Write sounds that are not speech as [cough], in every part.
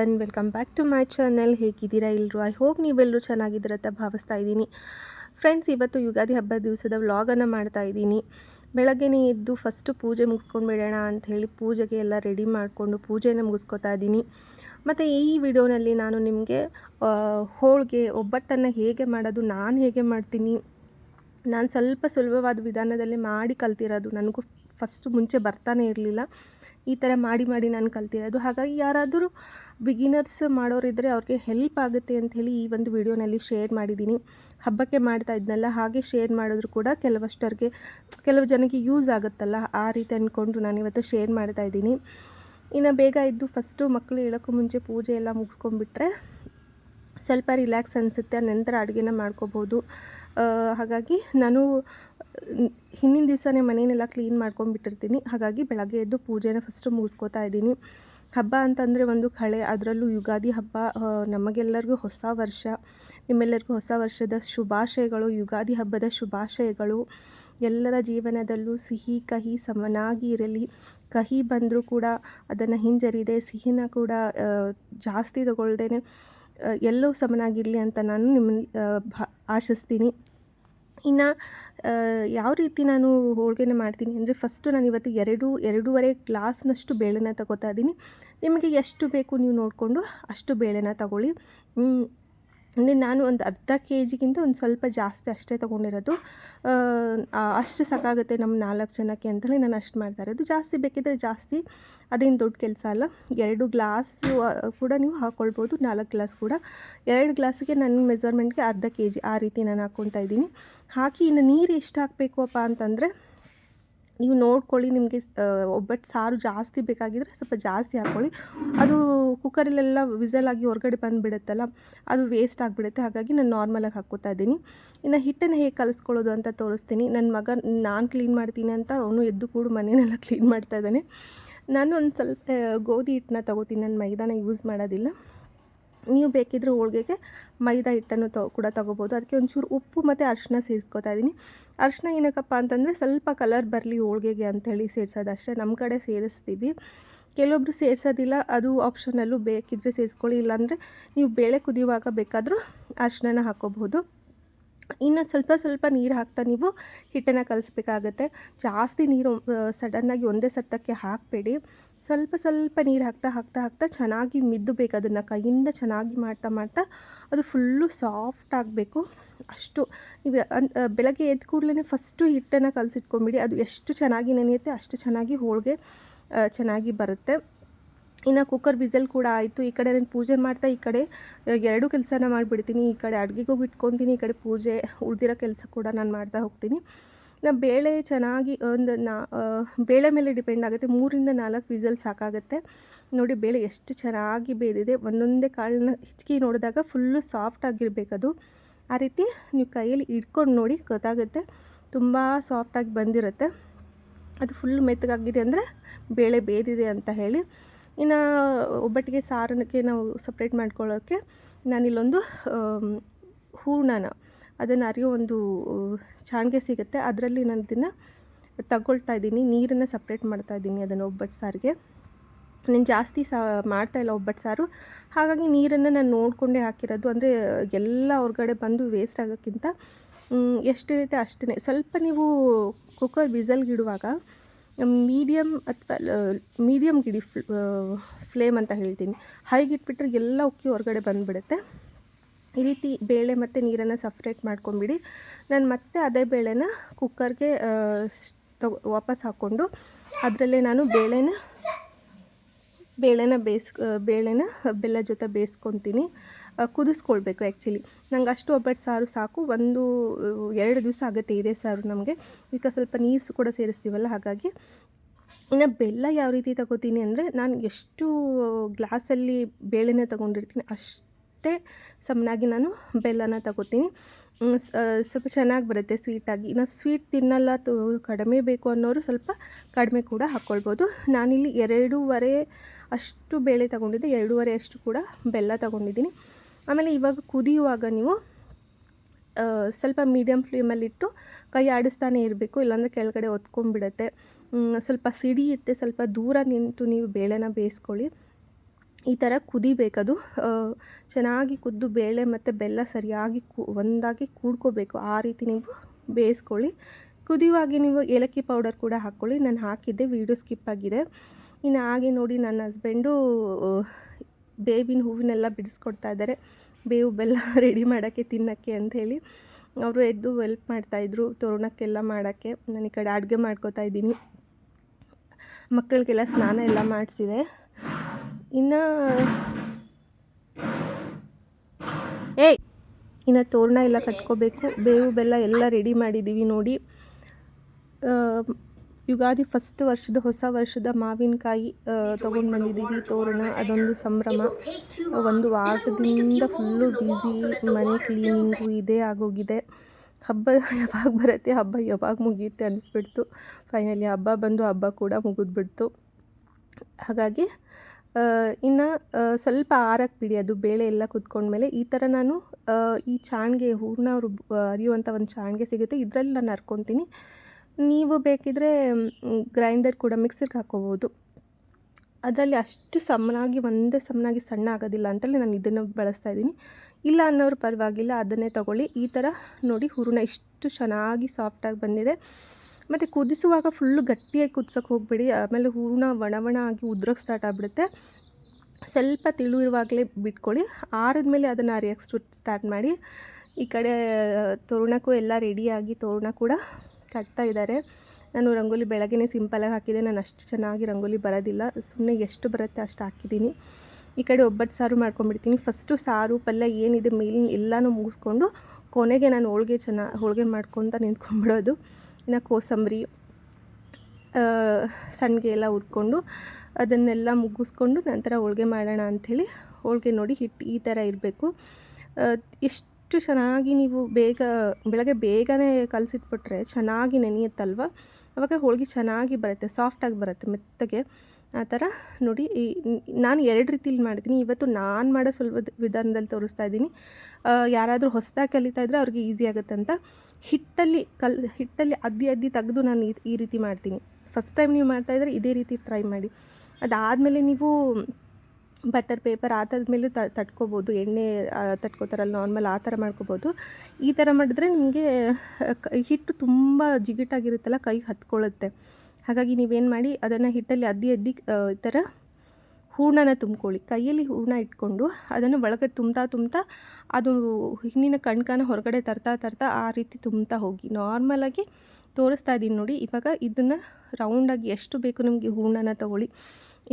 One welcome back to my channel ಹೇಗಿದ್ದೀರಾ ಎಲ್ಲರೂ I hope ನೀವೆಲ್ಲರೂ ಚೆನ್ನಾಗಿದ್ದೀರ ಅಂತ ಭಾವಿಸ್ತಾ ಇದ್ದೀನಿ. ಫ್ರೆಂಡ್ಸ್ ಇವತ್ತು ಯುಗಾದಿ ಹಬ್ಬದ ದಿವಸದ ವ್ಲಾಗನ್ನು ಮಾಡ್ತಾ ಇದ್ದೀನಿ. ಬೆಳಗ್ಗೆನೇ ಎದ್ದು ಫಸ್ಟು ಪೂಜೆ ಮುಗಿಸ್ಕೊಂಡು ಬಿಡೋಣ ಹೇಳಿ ಪೂಜೆಗೆ ಎಲ್ಲ ರೆಡಿ ಮಾಡಿಕೊಂಡು ಪೂಜೆನ ಮುಗಿಸ್ಕೊತಾ ಇದ್ದೀನಿ. ಮತ್ತು ಈ ವಿಡಿಯೋನಲ್ಲಿ ನಾನು ನಿಮಗೆ ಹೋಳಿಗೆ, ಒಬ್ಬಟ್ಟನ್ನು ಹೇಗೆ ಮಾಡೋದು, ನಾನು ಹೇಗೆ ಮಾಡ್ತೀನಿ, ನಾನು ಸ್ವಲ್ಪ ಸುಲಭವಾದ ವಿಧಾನದಲ್ಲಿ ಮಾಡಿ ಕಲ್ತಿರೋದು ನನಗೂ ಫಸ್ಟ್ ಮುಂಚೆ ಬರ್ತಾನೆ ಇರಲಿಲ್ಲ. ಈ ಥರ ಮಾಡಿ ಮಾಡಿ ನಾನು ಕಲ್ತಿರೋದು. ಹಾಗಾಗಿ ಯಾರಾದರೂ ಬಿಗಿನರ್ಸ್ ಮಾಡೋರಿದ್ದರೆ ಅವ್ರಿಗೆ ಹೆಲ್ಪ್ ಆಗುತ್ತೆ ಅಂತ ಹೇಳಿ ಈ ಒಂದು ವಿಡಿಯೋನಲ್ಲಿ ಶೇರ್ ಮಾಡಿದ್ದೀನಿ. ಹಬ್ಬಕ್ಕೆ ಮಾಡ್ತಾ ಇದ್ನಲ್ಲ, ಹಾಗೆ ಶೇರ್ ಮಾಡಿದ್ರು ಕೂಡ ಕೆಲವಷ್ಟರಿಗೆ, ಕೆಲವು ಜನಕ್ಕೆ ಯೂಸ್ ಆಗುತ್ತಲ್ಲ, ಆ ರೀತಿ ಅಂದ್ಕೊಂಡು ನಾನಿವತ್ತು ಶೇರ್ ಮಾಡ್ತಾ ಇದ್ದೀನಿ. ಇನ್ನು ಬೇಗ ಇದ್ದು ಫಸ್ಟು ಮಕ್ಕಳು ಹೇಳೋಕ್ಕೂ ಮುಂಚೆ ಪೂಜೆ ಎಲ್ಲ ಮುಗಿಸ್ಕೊಂಡ್ಬಿಟ್ರೆ ಸ್ವಲ್ಪ ರಿಲ್ಯಾಕ್ಸ್ ಅನಿಸುತ್ತೆ. ನಂತರ ಅಡುಗೆನ ಮಾಡ್ಕೋಬೋದು. ಹಾಗಾಗಿ ನಾನು ಹಿಂದಿನ ದಿವಸನೇ ಮನೆಯನ್ನೆಲ್ಲ ಕ್ಲೀನ್ ಮಾಡ್ಕೊಂಡ್ಬಿಟ್ಟಿರ್ತೀನಿ. ಹಾಗಾಗಿ ಬೆಳಗ್ಗೆ ಎದ್ದು ಪೂಜೆನ ಫಸ್ಟು ಮುಗಿಸ್ಕೋತಾ ಇದ್ದೀನಿ. ಹಬ್ಬ ಅಂತಂದರೆ ಒಂದು ಕಳೆ, ಅದರಲ್ಲೂ ಯುಗಾದಿ ಹಬ್ಬ ನಮಗೆಲ್ಲರಿಗೂ ಹೊಸ ವರ್ಷ, ನಿಮ್ಮೆಲ್ಲರಿಗೂ ಹೊಸ ವರ್ಷದ ಶುಭಾಶಯಗಳು, ಯುಗಾದಿ ಹಬ್ಬದ ಶುಭಾಶಯಗಳು. ಎಲ್ಲರ ಜೀವನದಲ್ಲೂ ಸಿಹಿ, ಕಹಿ ಸಮನಾಗಿ ಇರಲಿ. ಕಹಿ ಬಂದರೂ ಕೂಡ ಅದನ್ನು ಹಿಂಜರಿದೆ, ಸಿಹಿನ ಕೂಡ ಜಾಸ್ತಿ ತಗೊಳ್ದೇನೆ. ಎಲ್ಲವೂ ಸಮನಾಗಿರಲಿ ಅಂತ ನಾನು ನಿಮ್ಮ ಆಶಿಸ್ತೀನಿ ಇನ್ನು ಯಾವ ರೀತಿ ನಾನು ಹೋಳಿಗೆನ ಮಾಡ್ತೀನಿ ಅಂದರೆ ಫಸ್ಟು ನಾನು ಇವತ್ತು ಎರಡು, ಎರಡೂವರೆ ಗ್ಲಾಸ್ನಷ್ಟು ಬೇಳೆನ ತಗೋತಾ ಇದ್ದೀನಿ ನಿಮಗೆ ಎಷ್ಟು ಬೇಕು ನೀವು ನೋಡಿಕೊಂಡು ಅಷ್ಟು ಬೇಳೆನ ತಗೊಳ್ಳಿ. ಅಂದರೆ ನಾನು ಒಂದು ಅರ್ಧ ಕೆ ಜಿಗಿಂತ ಒಂದು ಸ್ವಲ್ಪ ಜಾಸ್ತಿ ಅಷ್ಟೇ ತೊಗೊಂಡಿರೋದು. ಅಷ್ಟು ಸಾಕಾಗುತ್ತೆ ನಮ್ಮ ನಾಲ್ಕು ಜನಕ್ಕೆ ಅಂತೇಳಿ ನಾನು ಅಷ್ಟು ಮಾಡ್ತಾ ಇರೋದು. ಜಾಸ್ತಿ ಬೇಕಿದ್ದರೆ ಜಾಸ್ತಿ. ಅದೇನು ದೊಡ್ಡ ಕೆಲಸ ಅಲ್ಲ. ಎರಡು ಗ್ಲಾಸ್ ಕೂಡ ನೀವು ಹಾಕ್ಕೊಳ್ಬೋದು ನಾಲ್ಕು ಗ್ಲಾಸ್ ಕೂಡ. ಎರಡು ಗ್ಲಾಸಿಗೆ ನನ್ನ ಮೆಸರ್ಮೆಂಟ್ಗೆ ಅರ್ಧ ಕೆ ಜಿ ಆ ರೀತಿ ನಾನು ಹಾಕ್ಕೊತಾ ಇದ್ದೀನಿ. ಹಾಕಿ ಇನ್ನು ನೀರು ಎಷ್ಟು ಹಾಕಬೇಕು ಅಪ್ಪ ಅಂತಂದರೆ ನೀವು ನೋಡ್ಕೊಳ್ಳಿ ನಿಮಗೆ ಒಬ್ಬಟ್ಟು ಸಾರು ಜಾಸ್ತಿ ಬೇಕಾಗಿದ್ದರೆ ಸ್ವಲ್ಪ ಜಾಸ್ತಿ ಹಾಕ್ಕೊಳ್ಳಿ. ಅದು ಕುಕ್ಕರಲ್ಲೆಲ್ಲ ವಿಸಲ್ ಆಗಿ ಹೊರಗಡೆ ಬಂದುಬಿಡುತ್ತಲ್ಲ, ಅದು ವೇಸ್ಟ್ ಆಗಿಬಿಡುತ್ತೆ. ಹಾಗಾಗಿ ನಾನು ನಾರ್ಮಲಾಗಿ ಹಾಕ್ಕೋತಾ ಇದ್ದೀನಿ. ಇನ್ನು ಹಿಟ್ಟನ್ನು ಹೇಗೆ ಕಲಿಸ್ಕೊಳ್ಳೋದು ಅಂತ ತೋರಿಸ್ತೀನಿ. ನನ್ನ ಮಗ, ನಾನು ಕ್ಲೀನ್ ಮಾಡ್ತೀನಿ ಅಂತ ಅವನು ಎದ್ದು ಕೂಡ ಮನೆಯನ್ನೆಲ್ಲ ಕ್ಲೀನ್ ಮಾಡ್ತಾ ಇದ್ದಾನೆ. ನಾನು ಒಂದು ಸ್ವಲ್ಪ ಗೋಧಿ ಹಿಟ್ಟನ್ನ ತಗೋತೀನಿ. ನಾನು ಮೈದಾನ ಯೂಸ್ ಮಾಡೋದಿಲ್ಲ. ನೀವು ಬೇಕಿದ್ರೆ ಹೋಳಿಗೆಗೆ ಮೈದಾ ಹಿಟ್ಟನ್ನು ತೊ, ಕೂಡ ತೊಗೋಬೋದು. ಅದಕ್ಕೆ ಒಂಚೂರು ಉಪ್ಪು ಮತ್ತು ಅರಿಶಿನ ಸೇರಿಸ್ಕೊತಾ ಇದ್ದೀನಿ ಅರಿಶಿನ ಏನಕ್ಕಪ್ಪ ಅಂತಂದರೆ ಸ್ವಲ್ಪ ಕಲರ್ ಬರಲಿ ಹೋಳಿಗೆಗೆ ಅಂಥೇಳಿ ಸೇರಿಸೋದು ಅಷ್ಟೇ ನಮ್ಮ ಕಡೆ ಸೇರಿಸ್ತೀವಿ. ಕೆಲವೊಬ್ಬರು ಸೇರಿಸೋದಿಲ್ಲ, ಅದು ಆಪ್ಷನಲ್ಲೂ ಬೇಕಿದ್ದರೆ ಸೇರಿಸ್ಕೊಳ್ಳಿ. ಇಲ್ಲಾಂದರೆ ನೀವು ಬೇಳೆ ಕುದಿಯುವಾಗ ಬೇಕಾದರೂ ಅರಿಶಿನ ಹಾಕ್ಕೋಬಹುದು ಇನ್ನು ಸ್ವಲ್ಪ ಸ್ವಲ್ಪ ನೀರು ಹಾಕ್ತಾ ನೀವು ಹಿಟ್ಟನ್ನು ಕಲಿಸ್ಬೇಕಾಗತ್ತೆ. ಜಾಸ್ತಿ ನೀರು ಸಡನ್ನಾಗಿ ಒಂದೇ ಸತ್ತಕ್ಕೆ ಹಾಕಬೇಡಿ. ಸ್ವಲ್ಪ ಸ್ವಲ್ಪ ನೀರು ಹಾಕ್ತಾ ಹಾಕ್ತಾ ಹಾಕ್ತಾ ಚೆನ್ನಾಗಿ ಮಿದ್ದಬೇಕು ಅದನ್ನು ಕೈಯಿಂದ ಚೆನ್ನಾಗಿ ಮಾಡ್ತಾ ಮಾಡ್ತಾ ಅದು ಫುಲ್ಲು ಸಾಫ್ಟ್ ಆಗಬೇಕು. ಅಷ್ಟು ನೀವು ಬೆಳಗ್ಗೆ ಎದ್ದ ಕೂಡಲೇ ಫಸ್ಟು ಹಿಟ್ಟನ್ನು ಕಲಸಿಟ್ಕೊಂಬಿಡಿ. ಅದು ಎಷ್ಟು ಚೆನ್ನಾಗಿ ನೆನೆಯುತ್ತೆ ಅಷ್ಟು ಚೆನ್ನಾಗಿ ಹೋಳಿಗೆ ಚೆನ್ನಾಗಿ ಬರುತ್ತೆ. ಇನ್ನು ಕುಕ್ಕರ್ ವಿಸಲ್ ಕೂಡ ಆಯಿತು. ಈ ಕಡೆ ನಾನು ಪೂಜೆ ಮಾಡ್ತಾ ಈ ಕಡೆ ಎರಡು ಕೆಲಸನ ಮಾಡಿಬಿಡ್ತೀನಿ. ಈ ಕಡೆ ಅಡುಗೆಗೂ ಇಟ್ಕೊತೀನಿ, ಈ ಕಡೆ ಪೂಜೆ ಉಳಿದಿರೋ ಕೆಲಸ ಕೂಡ ನಾನು ಮಾಡ್ತಾ ಹೋಗ್ತೀನಿ. ನಾ ಬೇಳೆ ಚೆನ್ನಾಗಿ, ಒಂದು ನಾ ಬೇಳೆ ಮೇಲೆ ಡಿಪೆಂಡ್ ಆಗುತ್ತೆ. ಮೂರಿಂದ ನಾಲ್ಕು ವಿಸಲ್ ಸಾಕಾಗುತ್ತೆ. ನೋಡಿ ಬೇಳೆ ಎಷ್ಟು ಚೆನ್ನಾಗಿ ಬೇದಿದೆ. ಒಂದೊಂದೇ ಕಾಳನ್ನ ಹಿಚ್ಕಿ ನೋಡಿದಾಗ ಫುಲ್ಲು ಸಾಫ್ಟ್ ಆಗಿರಬೇಕದು. ಆ ರೀತಿ ನೀವು ಕೈಯಲ್ಲಿ ಇಟ್ಕೊಂಡು ನೋಡಿ ಗೊತ್ತಾಗುತ್ತೆ. ತುಂಬ ಸಾಫ್ಟಾಗಿ ಬಂದಿರುತ್ತೆ. ಅದು ಫುಲ್ ಮೆತ್ತಗಾಗಿದೆ ಅಂದರೆ ಬೇಳೆ ಬೇದಿದೆ ಅಂತ ಹೇಳಿ. ಇನ್ನು ಒಬ್ಬಟ್ಟಿಗೆ ಸಾರಕ್ಕೆ ನಾವು ಸಪ್ರೇಟ್ ಮಾಡ್ಕೊಳ್ಳೋಕ್ಕೆ ನಾನಿಲ್ಲೊಂದು ಹೂರ್ಣನ, ಅದನ್ನು ಅರಿಯೋ ಒಂದು ಚಾಣ್ಗೆ ಸಿಗುತ್ತೆ. ಅದರಲ್ಲಿ ನಾನು ಇದನ್ನು ತಗೊಳ್ತಾ ಇದ್ದೀನಿ. ನೀರನ್ನು ಸಪ್ರೇಟ್ ಮಾಡ್ತಾ ಇದ್ದೀನಿ ಅದನ್ನು ಒಬ್ಬಟ್ಟು ಸಾರಿಗೆ. ನಾನು ಜಾಸ್ತಿ ಸಾ ಮಾಡ್ತಾಯಿಲ್ಲ ಒಬ್ಬಟ್ಟು ಸಾರು. ಹಾಗಾಗಿ ನೀರನ್ನು ನಾನು ನೋಡಿಕೊಂಡೇ ಹಾಕಿರೋದು. ಅಂದರೆ ಎಲ್ಲ ಹೊರಗಡೆ ಬಂದು ವೇಸ್ಟ್ ಆಗೋಕ್ಕಿಂತ ಎಷ್ಟಿರುತ್ತೆ ಅಷ್ಟೇ ಸ್ವಲ್ಪ ನೀವು ಕುಕ್ಕರ್ ವಿಸಲ್ಗಿಡುವಾಗ ಮೀಡಿಯಮ್ ಅಥವಾ ಮೀಡಿಯಮ್ ಗಿಡಿ ಫ್ಲೇಮ್ ಅಂತ ಹೇಳ್ತೀನಿ. ಹೈಗೆ ಇಟ್ಬಿಟ್ರೆ ಎಲ್ಲ ಉಕ್ಕಿ ಹೊರಗಡೆ ಬಂದುಬಿಡುತ್ತೆ. ಈ ರೀತಿ ಬೇಳೆ ಮತ್ತು ನೀರನ್ನು ಸಪ್ರೇಟ್ ಮಾಡ್ಕೊಂಬಿಡಿ. ನಾನು ಮತ್ತೆ ಅದೇ ಬೇಳೆನ ಕುಕ್ಕರ್ಗೆ ವಾಪಸ್ ಹಾಕ್ಕೊಂಡು ಅದರಲ್ಲೇ ನಾನು ಬೇಳೆನ ಬೇಳೆನ ಬೇಯಿಸ್ ಬೇಳೆನ ಬೆಲ್ಲ ಜೊತೆ ಬೇಯಿಸ್ಕೊತೀನಿ ಕುದಿಸ್ಕೊಳ್ಬೇಕು ಆ್ಯಕ್ಚುಲಿ ನಂಗೆ ಅಷ್ಟು ಒಬ್ಬಟ್ಟು ಸಾರು ಸಾಕು. ಒಂದು ಎರಡು ದಿವಸ ಆಗುತ್ತೆ ಇದೇ ಸಾರು ನಮಗೆ. ಈಗ ಸ್ವಲ್ಪ ನೀರು ಕೂಡ ಸೇರಿಸ್ತೀವಲ್ಲ, ಹಾಗಾಗಿ. ಇನ್ನು ಬೆಲ್ಲ ಯಾವ ರೀತಿ ತಗೋತೀನಿ ಅಂದರೆ, ನಾನು ಎಷ್ಟು ಗ್ಲಾಸಲ್ಲಿ ಬೇಳೆನ ತಗೊಂಡಿರ್ತೀನಿ. ಅಷ್ಟೇ ಸಮನಾಗಿ ನಾನು ಬೆಲ್ಲನ ತಗೋತೀನಿ. ಸ್ವಲ್ಪ ಚೆನ್ನಾಗಿ ಬರುತ್ತೆ ಸ್ವೀಟಾಗಿ. ಇನ್ನು ಸ್ವೀಟ್ ತಿನ್ನಲ್ಲ ತು, ಕಡಿಮೆ ಬೇಕು ಅನ್ನೋರು ಸ್ವಲ್ಪ ಕಡಿಮೆ ಕೂಡ ಹಾಕ್ಕೊಳ್ಬೋದು ನಾನಿಲ್ಲಿ ಎರಡೂವರೆ ಅಷ್ಟು ಬೇಳೆ ತಗೊಂಡಿದ್ದೆ. ಎರಡೂವರೆ ಅಷ್ಟು ಕೂಡ ಬೆಲ್ಲ ತಗೊಂಡಿದ್ದೀನಿ. ಆಮೇಲೆ ಇವಾಗ ಕುದಿಯುವಾಗ ನೀವು ಸ್ವಲ್ಪ ಮೀಡಿಯಮ್ ಫ್ಲೇಮಲ್ಲಿಟ್ಟು ಕೈ ಆಡಿಸ್ತಾನೆ ಇರಬೇಕು ಇಲ್ಲಾಂದರೆ ಕೆಳಗಡೆ ಹೊತ್ಕೊಂಡ್ಬಿಡತ್ತೆ ಮ್, ಸ್ವಲ್ಪ ಸಿಡಿಯುತ್ತೆ ಸ್ವಲ್ಪ ದೂರ ನಿಂತು ನೀವು ಬೇಳೆನ ಬೇಯಿಸ್ಕೊಳ್ಳಿ. ಈ ಥರ ಕುದಿಬೇಕದು. ಚೆನ್ನಾಗಿ ಕುದ್ದು ಬೇಳೆ ಮತ್ತು ಬೆಲ್ಲ ಸರಿಯಾಗಿ ಕು ಒಂದಾಗಿ ಕೂಡ್ಕೋಬೇಕು. ಆ ರೀತಿ ನೀವು ಬೇಯಿಸ್ಕೊಳ್ಳಿ. ಕುದಿಯುವಾಗೆ ನೀವು ಏಲಕ್ಕಿ ಪೌಡರ್ ಕೂಡ ಹಾಕ್ಕೊಳ್ಳಿ. ನಾನು ಹಾಕಿದ್ದೆ ವೀಡಿಯೋ ಸ್ಕಿಪ್ ಆಗಿದೆ. ಇನ್ನು ಹಾಗೆ ನೋಡಿ ನನ್ನ ಹಸ್ಬೆಂಡು ಬೇವಿನ ಹೂವಿನೆಲ್ಲ ಬಿಡಿಸ್ಕೊಡ್ತಾ ಇದ್ದಾರೆ. ಬೇವು ಬೆಲ್ಲ [laughs] ರೆಡಿ ಮಾಡೋಕ್ಕೆ, ತಿನ್ನೋಕ್ಕೆ ಅಂಥೇಳಿ ಅವರು ಎದ್ದು ಹೆಲ್ಪ್ ಮಾಡ್ತಾಯಿದ್ರು ತೋರಣಕ್ಕೆಲ್ಲ ಮಾಡೋಕ್ಕೆ. ನಾನು ಈ ಕಡೆ ಅಡುಗೆ ಮಾಡ್ಕೋತಾ ಇದ್ದೀನಿ. ಮಕ್ಕಳಿಗೆಲ್ಲ ಸ್ನಾನ ಎಲ್ಲ ಮಾಡಿಸಿದೆ. ಇನ್ನು ಏಯ್! ಇನ್ನು ತೋರಣ ಎಲ್ಲ ಕಟ್ಕೋಬೇಕು. ಬೇವು ಬೆಲ್ಲ ಎಲ್ಲ ರೆಡಿ ಮಾಡಿದ್ದೀವಿ ನೋಡಿ. ಯುಗಾದಿ ಫಸ್ಟ್ ವರ್ಷದ ಹೊಸ ವರ್ಷದ ಮಾವಿನಕಾಯಿ ತೊಗೊಂಡು ಬಂದಿದ್ದೀವಿ ತೋರಣ. ಅದೊಂದು ಸಂಭ್ರಮ. ಒಂದು ವಾರದಿಂದ ಫುಲ್ಲು ಬೀದಿ ಮನೆ ಕ್ಲೀನಿಂಗು ಇದೇ ಆಗೋಗಿದೆ. ಹಬ್ಬ ಯಾವಾಗ ಬರುತ್ತೆ? ಹಬ್ಬ ಯಾವಾಗ ಮುಗಿಯುತ್ತೆ ಅನಿಸ್ಬಿಡ್ತು. ಫೈನಲಿ ಹಬ್ಬ ಬಂದು ಹಬ್ಬ ಕೂಡ ಮುಗಿದ್ಬಿಡ್ತು. ಹಾಗಾಗಿ ಇನ್ನು ಸ್ವಲ್ಪ ಆರಕ್ಕೆ ಬಿಡಿ. ಅದು ಬೇಳೆ ಎಲ್ಲ ಕುತ್ಕೊಂಡ್ಮೇಲೆ ಈ ಥರ ನಾನು ಈ ಚಾಣ್ಗೆ ಹೂರ್ಣ ಅವರು ಅರಿಯುವಂಥ ಒಂದು ಚಾಣ್ಗೆ ಸಿಗುತ್ತೆ. ಇದರಲ್ಲಿ ನಾನು ಹರ್ಕೊತೀನಿ ನೀವು ಬೇಕಿದ್ರೆ ಗ್ರೈಂಡರ್ ಕೂಡ ಮಿಕ್ಸಿಗೆ ಹಾಕ್ಕೋಬೋದು ಅದರಲ್ಲಿ ಅಷ್ಟು ಸಮನಾಗಿ, ಒಂದೇ ಸಮನಾಗಿ ಸಣ್ಣ ಆಗೋದಿಲ್ಲ ಅಂತೇಳಿ ನಾನು ಇದನ್ನು ಬಳಸ್ತಾ ಇದ್ದೀನಿ. ಇಲ್ಲ ಅನ್ನೋರು ಪರವಾಗಿಲ್ಲ, ಅದನ್ನೇ ತಗೊಳ್ಳಿ. ಈ ಥರ ನೋಡಿ ಹೂರಣ ಇಷ್ಟು ಚೆನ್ನಾಗಿ ಸಾಫ್ಟಾಗಿ ಬಂದಿದೆ. ಮತ್ತು ಕುದಿಸುವಾಗ ಫುಲ್ಲು ಗಟ್ಟಿಯಾಗಿ ಕುದಿಸೋಕೆ ಹೋಗಬೇಡಿ. ಆಮೇಲೆ ಹೂರಣ ಒಣ ಒಣ ಆಗಿ ಉದ್ರೋಕ್ಕೆ ಸ್ಟಾರ್ಟ್ ಆಗಿಬಿಡುತ್ತೆ. ಸ್ವಲ್ಪ ತಿಳು ಬಿಟ್ಕೊಳ್ಳಿ. ಬಿಟ್ಕೊಳ್ಳಿ ಆರಿದ್ಮೇಲೆ ಅದನ್ನು ಅರಿಯೋಕ್ಕೆ ಸ್ಟಾರ್ಟ್ ಮಾಡಿ. ಈ ಕಡೆ ತೋರಣಕ್ಕೂ ಎಲ್ಲ ರೆಡಿಯಾಗಿ ತೋರಣ ಕೂಡ ಕಟ್ತಾ ಇದ್ದಾರೆ ನಾನು ರಂಗೋಲಿ ಬೆಳಗ್ಗೆನೇ ಸಿಂಪಲಾಗಿ ಹಾಕಿದೆ ನಾನು ಅಷ್ಟು ಚೆನ್ನಾಗಿ ರಂಗೋಲಿ ಬರೋದಿಲ್ಲ. ಸುಮ್ಮನೆ ಎಷ್ಟು ಬರುತ್ತೆ ಅಷ್ಟು ಹಾಕಿದ್ದೀನಿ. ಈ ಕಡೆ ಒಬ್ಬಟ್ಟು ಸಾರು ಮಾಡ್ಕೊಂಡ್ಬಿಡ್ತೀನಿ. ಫಸ್ಟು ಸಾರು, ಪಲ್ಯ ಏನಿದೆ ಮೇಲಿನ ಎಲ್ಲನೂ ಮುಗಿಸ್ಕೊಂಡು ಕೊನೆಗೆ ನಾನು ಹೋಳಿಗೆ ಚೆನ್ನ, ಹೋಳಿಗೆ ಮಾಡ್ಕೊತ ನಿಂತ್ಕೊಂಡ್ಬಿಡೋದು. ಇನ್ನು ಕೋಸಂಬರಿ ಸಣ್ಣಗೆ ಎಲ್ಲ ಹುರ್ಕೊಂಡು ಅದನ್ನೆಲ್ಲ ಮುಗಿಸ್ಕೊಂಡು ನಂತರ ಹೋಳಿಗೆ ಮಾಡೋಣ ಅಂಥೇಳಿ ಹೋಳಿಗೆ ನೋಡಿ ಹಿಟ್ಟು ಈ ಥರ ಇರಬೇಕು. ಎಷ್ಟು ಚೆನ್ನಾಗಿ ನೀವು ಬೇಗ, ಬೆಳಗ್ಗೆ ಬೇಗನೆ ಕಲಸಿಟ್ಬಿಟ್ರೆ ಚೆನ್ನಾಗಿ ನೆನೆಯುತ್ತಲ್ವ? ಅವಾಗ ಹೋಳಿಗೆ ಚೆನ್ನಾಗಿ ಬರುತ್ತೆ, ಸಾಫ್ಟಾಗಿ ಬರುತ್ತೆ, ಮೆತ್ತಗೆ. ಆ ಥರ ನೋಡಿ ನಾನು ಎರಡು ರೀತಿಲಿ ಮಾಡ್ತೀನಿ. ಇವತ್ತು ನಾನು ಮಾಡೋ ಸ್ವಲ್ಪ ವಿಧಾನದಲ್ಲಿ ತೋರಿಸ್ತಾ ಇದ್ದೀನಿ. ಯಾರಾದರೂ ಹೊಸದಾಗಿ ಕಲಿತಾ ಇದ್ದರೆ ಅವ್ರಿಗೆ ಈಸಿ ಆಗುತ್ತೆ ಅಂತ. ಹಿಟ್ಟಲ್ಲಿ ಕಲ್, ಹಿಟ್ಟಲ್ಲಿ ಅದ್ದಿ ಅದ್ದಿ ತೆಗೆದು ನಾನು ಈ ರೀತಿ ಮಾಡ್ತೀನಿ. ಫಸ್ಟ್ ಟೈಮ್ ನೀವು ಮಾಡ್ತಾಯಿದ್ರೆ ಇದೇ ರೀತಿ ಟ್ರೈ ಮಾಡಿ. ಅದಾದಮೇಲೆ ನೀವು ಬಟರ್ ಪೇಪರ್ ಆ ಥರದ ಮೇಲೂ ತಟ್ಕೋಬೋದು, ಎಣ್ಣೆ ತಟ್ಕೋತಾರಲ್ಲ ನಾರ್ಮಲ್ ಆ ಥರ ಮಾಡ್ಕೋಬೋದು. ಈ ಥರ ಮಾಡಿದ್ರೆ ನಿಮಗೆ ಹಿಟ್ಟು ತುಂಬ ಜಿಗಿಟಾಗಿರುತ್ತಲ್ಲ ಕೈಗೆ ಹತ್ಕೊಳ್ಳುತ್ತೆ. ಹಾಗಾಗಿ ನೀವೇನು ಮಾಡಿ, ಅದನ್ನು ಹಿಟ್ಟಲ್ಲಿ ಅದ್ದಿ ಅದ್ದಿ ಈ ಥರ ಹೂರ್ಣನ ತುಂಬ್ಕೊಳ್ಳಿ. ಕೈಯಲ್ಲಿ ಹೂರ್ಣ ಇಟ್ಕೊಂಡು ಅದನ್ನು ಒಳಗಡೆ ತುಂಬ್ತಾ ತುಂಬ್ತಾ ಅದು ಹಿಂದಿನ ಕಣ್ಕನ ಹೊರಗಡೆ ತರ್ತಾ ತರ್ತಾ ಆ ರೀತಿ ತುಂಬ್ತಾ ಹೋಗಿ. ನಾರ್ಮಲಾಗಿ ತೋರಿಸ್ತಾ ಇದ್ದೀನಿ ನೋಡಿ, ಇವಾಗ ಇದನ್ನು ರೌಂಡಾಗಿ ಎಷ್ಟು ಬೇಕು ನಿಮಗೆ ಹೂರ್ಣನ ತಗೊಳ್ಳಿ.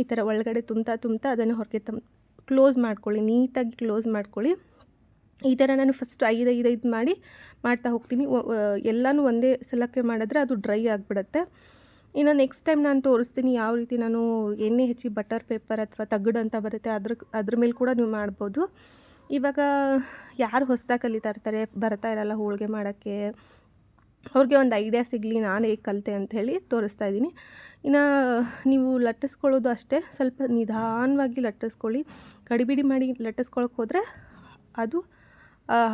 ಈ ಥರ ಒಳಗಡೆ ತುಂಬ್ತಾ ತುಂಬ್ತಾ ಅದನ್ನು ಹೊರಗೆ ತಮ್ ಕ್ಲೋಸ್ ಮಾಡ್ಕೊಳ್ಳಿ. ನೀಟಾಗಿ ಕ್ಲೋಸ್ ಮಾಡ್ಕೊಳ್ಳಿ. ಈ ಥರ ನಾನು ಫಸ್ಟ್ ಐದು ಐದು ಐದು ಮಾಡಿ ಮಾಡ್ತಾ ಹೋಗ್ತೀನಿ. ಎಲ್ಲನೂ ಒಂದೇ ಸಲಕ್ಕೆ ಮಾಡಿದ್ರೆ ಅದು ಡ್ರೈ ಆಗಿಬಿಡುತ್ತೆ. ಇನ್ನು ನೆಕ್ಸ್ಟ್ ಟೈಮ್ ನಾನು ತೋರಿಸ್ತೀನಿ ಯಾವ ರೀತಿ ನಾನು ಎಣ್ಣೆ ಹೆಚ್ಚಿ ಬಟರ್ ಪೇಪರ್ ಅಥವಾ ತಗಡು ಅಂತ ಬರುತ್ತೆ, ಅದ್ರ ಅದ್ರ ಮೇಲೆ ಕೂಡ ನೀವು ಮಾಡ್ಬೋದು. ಇವಾಗ ಯಾರು ಹೊಸ್ದಾಗಿ ಕಲಿತಾ ಇರ್ತಾರೆ, ಬರ್ತಾ ಇರಲ್ಲ ಹೋಳಿಗೆ ಮಾಡೋಕ್ಕೆ, ಅವ್ರಿಗೆ ಒಂದು ಐಡಿಯಾ ಸಿಗಲಿ, ನಾನು ಹೇಗೆ ಕಲಿತೆ ಅಂಥೇಳಿ ತೋರಿಸ್ತಾ ಇದ್ದೀನಿ. ಇನ್ನು ನೀವು ಲಟ್ಟಿಸ್ಕೊಳ್ಳೋದು ಅಷ್ಟೇ, ಸ್ವಲ್ಪ ನಿಧಾನವಾಗಿ ಲಟ್ಟಿಸ್ಕೊಳ್ಳಿ. ಕಡಿಬಿಡಿ ಮಾಡಿ ಲಟ್ಟಿಸ್ಕೊಳಕ್ಕೆ ಹೋದರೆ ಅದು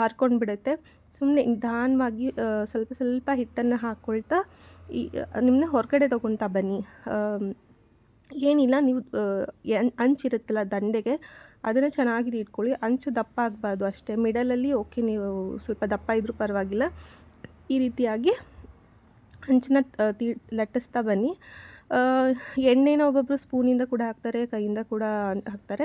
ಹರ್ಕೊಂಡು ಬಿಡುತ್ತೆ ಸುಮ್ಮನೆ ನಿಧಾನವಾಗಿ ಸ್ವಲ್ಪ ಸ್ವಲ್ಪ ಹಿಟ್ಟನ್ನು ಹಾಕ್ಕೊಳ್ತಾ ಈ ನಿಮ್ಮನ್ನ ಹೊರಗಡೆ ತೊಗೊಳ್ತಾ ಬನ್ನಿ. ಏನಿಲ್ಲ, ನೀವು ಅಂಚಿರುತ್ತಲ್ಲ ದಂಡೆಗೆ, ಅದನ್ನು ಚೆನ್ನಾಗಿ ಇಟ್ಕೊಳ್ಳಿ. ಅಂಚು ದಪ್ಪ ಆಗಬಾರ್ದು ಅಷ್ಟೇ. ಮಿಡಲಲ್ಲಿ ಓಕೆ, ನೀವು ಸ್ವಲ್ಪ ದಪ್ಪ ಇದ್ದರೂ ಪರವಾಗಿಲ್ಲ. ಈ ರೀತಿಯಾಗಿ ಅಂಚನ್ನ ತ- ಲಟ್ಟಿಸ್ತಾ ಬನ್ನಿ. ಎಣ್ಣೆನ ಒಬ್ಬೊಬ್ಬರು ಸ್ಪೂನಿಂದ ಕೂಡ ಹಾಕ್ತಾರೆ, ಕೈಯಿಂದ ಕೂಡ ಹಾಕ್ತಾರೆ.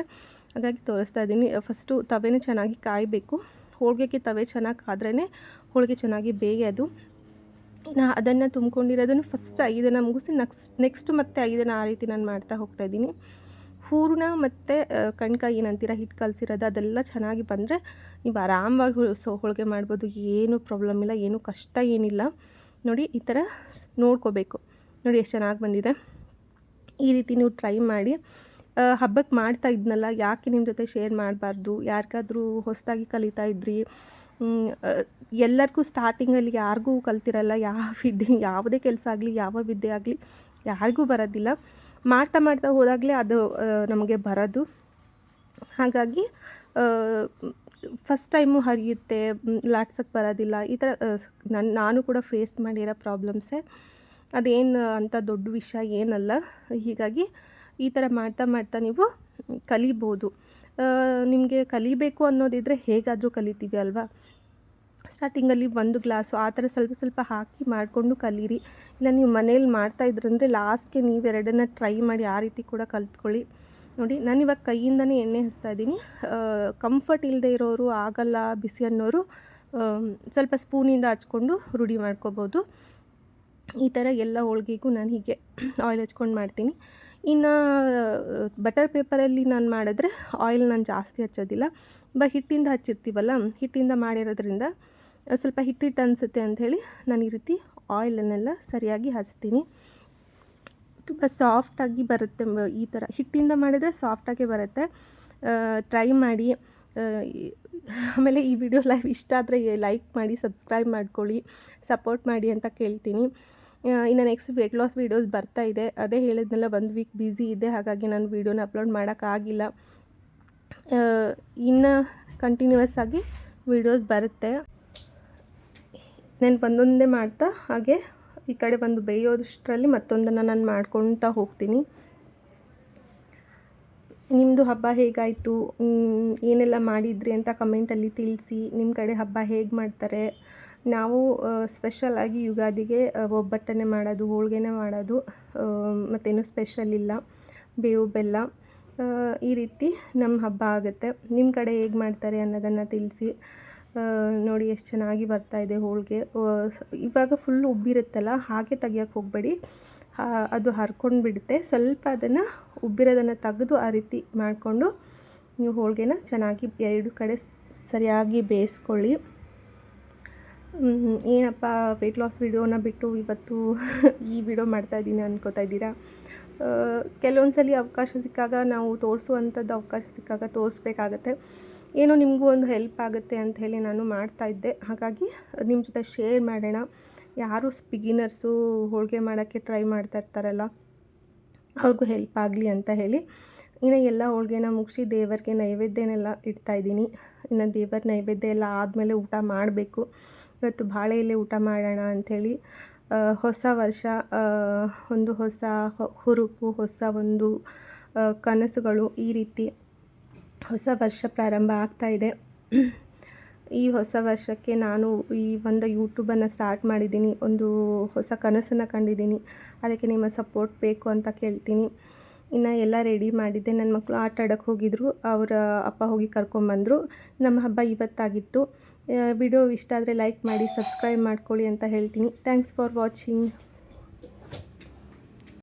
ಹಾಗಾಗಿ ತೋರಿಸ್ತಾ ಇದ್ದೀನಿ. ಫಸ್ಟು ತವೆನೇ ಚೆನ್ನಾಗಿ ಕಾಯಬೇಕು. ಹೋಳಿಗೆಗೆ ತವೆ ಚೆನ್ನಾಗಿ ಕಾದ್ರೇ ಹೋಳಿಗೆ ಚೆನ್ನಾಗಿ ಬೇಗ ಅದು. ನಾ ಅದನ್ನು ತುಂಬ್ಕೊಂಡಿರೋದನ್ನು ಫಸ್ಟ್ ಐದನ್ನು ಮುಗಿಸಿ ನೆಕ್ಸ್ಟ್ ನೆಕ್ಸ್ಟ್ ಮತ್ತೆ ಐದನ್ನು ಆ ರೀತಿ ನಾನು ಮಾಡ್ತಾ ಹೋಗ್ತಾ ಇದ್ದೀನಿ. ಹೂರಣ ಮತ್ತು ಕಣ್ಕಾಯಿ ಏನಂತೀರ ಹಿಟ್ಟು ಕಲಸಿರೋದು ಅದೆಲ್ಲ ಚೆನ್ನಾಗಿ ಬಂದರೆ ನೀವು ಆರಾಮವಾಗಿ ಸೊ, ಹೋಳಿಗೆ ಮಾಡ್ಬೋದು. ಏನು ಪ್ರಾಬ್ಲಮ್ ಇಲ್ಲ, ಏನು ಕಷ್ಟ ಏನಿಲ್ಲ. ನೋಡಿ ಈ ಥರ ನೋಡ್ಕೋಬೇಕು. ನೋಡಿ ಎಷ್ಟು ಚೆನ್ನಾಗಿ ಬಂದಿದೆ. ಈ ರೀತಿ ನೀವು ಟ್ರೈ ಮಾಡಿ. ಹಬ್ಬಕ್ಕೆ ಮಾಡ್ತಾ ಇದ್ನಲ್ಲ, ಯಾಕೆ ನಿಮ್ಮ ಜೊತೆ ಶೇರ್ ಮಾಡಬಾರ್ದು? ಯಾರಿಗಾದ್ರೂ ಹೊಸದಾಗಿ ಕಲಿತಾ ಇದ್ರಿ? ಎಲ್ಲರಿಗೂ ಸ್ಟಾರ್ಟಿಂಗಲ್ಲಿ ಯಾರಿಗೂ ಕಲ್ತಿರಲ್ಲ, ಯಾವ ವಿದ್ಯೆ, ಯಾವುದೇ ಕೆಲಸ ಆಗಲಿ, ಯಾವ ವಿದ್ಯೆ ಆಗಲಿ, ಯಾರಿಗೂ ಬರೋದಿಲ್ಲ. ಮಾಡ್ತಾ ಮಾಡ್ತಾ ಹೋದಾಗಲೇ ಅದು ನಮಗೆ ಬರೋದು. ಹಾಗಾಗಿ ಫಸ್ಟ್ ಟೈಮು ಹರಿಯುತ್ತೆ ಲಾಟ್ಸಕ್ಕೆ ಬರೋದಿಲ್ಲ, ಈ ಥರ ನನ್ನ ನಾನು ಕೂಡ ಫೇಸ್ ಮಾಡಿರೋ ಪ್ರಾಬ್ಲಮ್ಸೇ ಅದೇನು ಅಂತ ದೊಡ್ಡ ವಿಷಯ ಏನಲ್ಲ. ಹೀಗಾಗಿ ಈ ಥರ ಮಾಡ್ತಾ ಮಾಡ್ತಾ ನೀವು ಕಲಿಬೋದು. ನಿಮಗೆ ಕಲಿಬೇಕು ಅನ್ನೋದಿದ್ದರೆ ಹೇಗಾದರೂ ಕಲಿತೀವಿ ಅಲ್ವಾ? ಸ್ಟಾರ್ಟಿಂಗಲ್ಲಿ ಒಂದು ಗ್ಲಾಸು, ಆ ಥರ ಸ್ವಲ್ಪ ಸ್ವಲ್ಪ ಹಾಕಿ ಮಾಡಿಕೊಂಡು ಕಲೀರಿ. ಇಲ್ಲ, ನೀವು ಮನೇಲಿ ಮಾಡ್ತಾಯಿದ್ರಂದರೆ ಲಾಸ್ಟ್ಗೆ ನೀವು ಎರಡನ್ನ ಟ್ರೈ ಮಾಡಿ ಆ ರೀತಿ ಕೂಡ ಕಲ್ತ್ಕೊಳ್ಳಿ. ನೋಡಿ, ನಾನು ಇವಾಗ ಕೈಯಿಂದನೇ ಎಣ್ಣೆ ಹಚ್ತಾ ಇದ್ದೀನಿ. ಕಂಫರ್ಟ್ ಇಲ್ಲದೆ ಇರೋರು ಆಗಲ್ಲ ಬಿಸಿ ಅನ್ನೋರು ಸ್ವಲ್ಪ ಸ್ಪೂನಿಂದ ಹಚ್ಕೊಂಡು ರೂಢಿ ಮಾಡ್ಕೋಬೋದು. ಈ ಥರ ಎಲ್ಲ ಹೋಳ್ಗೆಗೂ ನಾನು ಹೀಗೆ ಆಯಿಲ್ ಹಚ್ಕೊಂಡು ಮಾಡ್ತೀನಿ. ಇನ್ನು ಬಟರ್ ಪೇಪರಲ್ಲಿ ನಾನು ಮಾಡಿದ್ರೆ ಆಯಿಲ್ ನಾನು ಜಾಸ್ತಿ ಹಚ್ಚೋದಿಲ್ಲ. ಬ ಹಿಟ್ಟಿಂದ ಹಚ್ಚಿರ್ತೀವಲ್ಲ, ಹಿಟ್ಟಿಂದ ಮಾಡಿರೋದ್ರಿಂದ ಸ್ವಲ್ಪ ಹಿಟ್ಟಿಟ್ಟು ಅನಿಸುತ್ತೆ ಅಂಥೇಳಿ ನಾನು ಈ ರೀತಿ ಆಯಿಲನ್ನೆಲ್ಲ ಸರಿಯಾಗಿ ಹಚ್ತೀನಿ. ತುಂಬ ಸಾಫ್ಟಾಗಿ ಬರುತ್ತೆ ಈ ಥರ ಹಿಟ್ಟಿಂದ ಮಾಡಿದರೆ ಸಾಫ್ಟಾಗೇ ಬರುತ್ತೆ. ಟ್ರೈ ಮಾಡಿ ಆಮೇಲೆ ಈ ವಿಡಿಯೋ ಲೈವ್ ಇಷ್ಟ ಆದರೆ ಲೈಕ್ ಮಾಡಿ ಸಬ್ಸ್ಕ್ರೈಬ್ ಮಾಡ್ಕೊಳ್ಳಿ ಸಪೋರ್ಟ್ ಮಾಡಿ ಅಂತ ಕೇಳ್ತೀನಿ. ಇನ್ನು ನೆಕ್ಸ್ಟ್ ವೆಯ್ಟ್ ಲಾಸ್ ವೀಡಿಯೋಸ್ ಬರ್ತಾ ಇದೆ. ಅದೇ ಹೇಳಿದ್ನಲ್ಲ, ಒಂದು ವೀಕ್ ಬ್ಯುಸಿ ಇದೆ, ಹಾಗಾಗಿ ನಾನು ವೀಡಿಯೋನ ಅಪ್ಲೋಡ್ ಮಾಡೋಕ್ಕಾಗಿಲ್ಲ ಇನ್ನು ಕಂಟಿನ್ಯೂಸ್ ಆಗಿ ವೀಡಿಯೋಸ್ ಬರುತ್ತೆ. ನಾನು ಒಂದೊಂದೇ ಮಾಡ್ತಾ, ಹಾಗೆ ಈ ಕಡೆ ಒಂದು ಬೇಯೋದಷ್ಟರಲ್ಲಿ ಮತ್ತೊಂದನ್ನು ನಾನು ಮಾಡ್ಕೊಳ್ತಾ ಹೋಗ್ತೀನಿ. ನಿಮ್ಮದು ಹಬ್ಬ ಹೇಗಾಯಿತು? ಏನೆಲ್ಲ ಮಾಡಿದ್ರಿ ಅಂತ ಕಮೆಂಟಲ್ಲಿ ತಿಳಿಸಿ. ನಿಮ್ಮ ಕಡೆ ಹಬ್ಬ ಹೇಗೆ ಮಾಡ್ತಾರೆ? ನಾವು ಸ್ಪೆಷಲ್ ಆಗಿ ಯುಗಾದಿಗೆ ಒಬ್ಬಟ್ಟನ್ನೇ ಮಾಡೋದು, ಹೋಳ್ಗೆನೇ ಮಾಡೋದು ಮತ್ತೇನು ಸ್ಪೆಷಲ್ ಇಲ್ಲ. ಬೇವು, ಬೆಲ್ಲ ಈ ರೀತಿ ನಮ್ಮ ಹಬ್ಬ ಆಗುತ್ತೆ. ನಿಮ್ಮ ಕಡೆ ಹೇಗೆ ಮಾಡ್ತಾರೆ ಅನ್ನೋದನ್ನು ತಿಳಿಸಿ. ನೋಡಿ ಎಷ್ಟು ಚೆನ್ನಾಗಿ ಬರ್ತಾ ಇದೆ ಹೋಳಿಗೆ. ಇವಾಗ ಫುಲ್ ಉಬ್ಬಿರುತ್ತಲ್ಲ ಹಾಗೆ ತೆಗಿಯೋಕ್ಕೆ ಹೋಗಬೇಡಿ. ಅದು ಹರ್ಕೊಂಡು ಬಿಡುತ್ತೆ ಸ್ವಲ್ಪ ಅದನ್ನು ಉಬ್ಬಿರೋದನ್ನು ತೆಗೆದು ಆ ರೀತಿ ಮಾಡಿಕೊಂಡು, ನೀವು ಹೋಳಿಗೆನ ಚೆನ್ನಾಗಿ ಎರಡು ಕಡೆ ಸರಿಯಾಗಿ ಬೇಯಿಸ್ಕೊಳ್ಳಿ. ಏನಪ್ಪ ವೆಯ್ಟ್ ಲಾಸ್ ವಿಡಿಯೋನ ಬಿಟ್ಟು ಇವತ್ತು ಈ ವಿಡಿಯೋ ಮಾಡ್ತಾಯಿದ್ದೀನಿ ಅನ್ಕೋತಾ ಇದ್ದೀರಾ? ಕೆಲವೊಂದು ಸಲ ಅವಕಾಶ ಸಿಕ್ಕಾಗ ನಾವು ತೋರಿಸುವಂಥದ್ದು ಅವಕಾಶ ಸಿಕ್ಕಾಗ ತೋರಿಸ್ಬೇಕಾಗತ್ತೆ. ಏನೋ ನಿಮಗೂ ಒಂದು ಹೆಲ್ಪ್ ಆಗುತ್ತೆ ಅಂತ ಹೇಳಿ ನಾನು ಮಾಡ್ತಾಯಿದ್ದೆ ಹಾಗಾಗಿ ನಿಮ್ಮ ಜೊತೆ ಶೇರ್ ಮಾಡೋಣ. ಯಾರು ಬಿಗಿನರ್ಸು ಹೋಳಿಗೆ ಮಾಡೋಕ್ಕೆ ಟ್ರೈ ಮಾಡ್ತಾ ಇರ್ತಾರಲ್ಲ, ಅವ್ರಿಗೂ ಹೆಲ್ಪ್ ಆಗಲಿ ಅಂತ ಹೇಳಿ. ಇನ್ನು ಎಲ್ಲ ಹೋಳಿಗೆನ ಮುಗಿಸಿ ದೇವರಿಗೆ ನೈವೇದ್ಯನೆಲ್ಲ ಇಡ್ತಾ ಇದ್ದೀನಿ. ಇನ್ನು ದೇವರ ನೈವೇದ್ಯ ಎಲ್ಲ ಆದಮೇಲೆ ಊಟ ಮಾಡಬೇಕು. ಇವತ್ತು ಬಾಳೆ ಎಲೆ ಊಟ ಮಾಡೋಣ ಅಂಥೇಳಿ ಹೊಸ ವರ್ಷ ಒಂದು ಹೊಸ ಹುರುಪು, ಹೊಸ ಒಂದು ಕನಸುಗಳು ಈ ರೀತಿ ಹೊಸ ವರ್ಷ ಪ್ರಾರಂಭ ಆಗ್ತಾ ಇದೆ. ಈ ಹೊಸ ವರ್ಷಕ್ಕೆ ನಾನು ಈ ಒಂದು ಯೂಟ್ಯೂಬನ್ನು ಸ್ಟಾರ್ಟ್ ಮಾಡಿದ್ದೀನಿ. ಒಂದು ಹೊಸ ಕನಸನ್ನು ಕಂಡಿದ್ದೀನಿ. ಅದಕ್ಕೆ ನಿಮ್ಮ ಸಪೋರ್ಟ್ ಬೇಕು ಅಂತ ಕೇಳ್ತೀನಿ. ಇನ್ನು ಎಲ್ಲ ರೆಡಿ ಮಾಡಿದ್ದೆ. ನನ್ನ ಮಕ್ಕಳು ಆಟ ಆಡೋಕ್ಕೆ ಹೋಗಿದ್ರು. ಅವರ ಅಪ್ಪ ಹೋಗಿ ಕರ್ಕೊಂಬಂದರು. ನಮ್ಮ ಹಬ್ಬ ಇವತ್ತಾಗಿತ್ತು. ವಿಡಿಯೋ ಇಷ್ಟ ಆದರೆ ಲೈಕ್ ಮಾಡಿ ಸಬ್ಸ್ಕ್ರೈಬ್ ಮಾಡ್ಕೊಳ್ಳಿ ಅಂತ ಹೇಳ್ತೀನಿ. Thanks for watching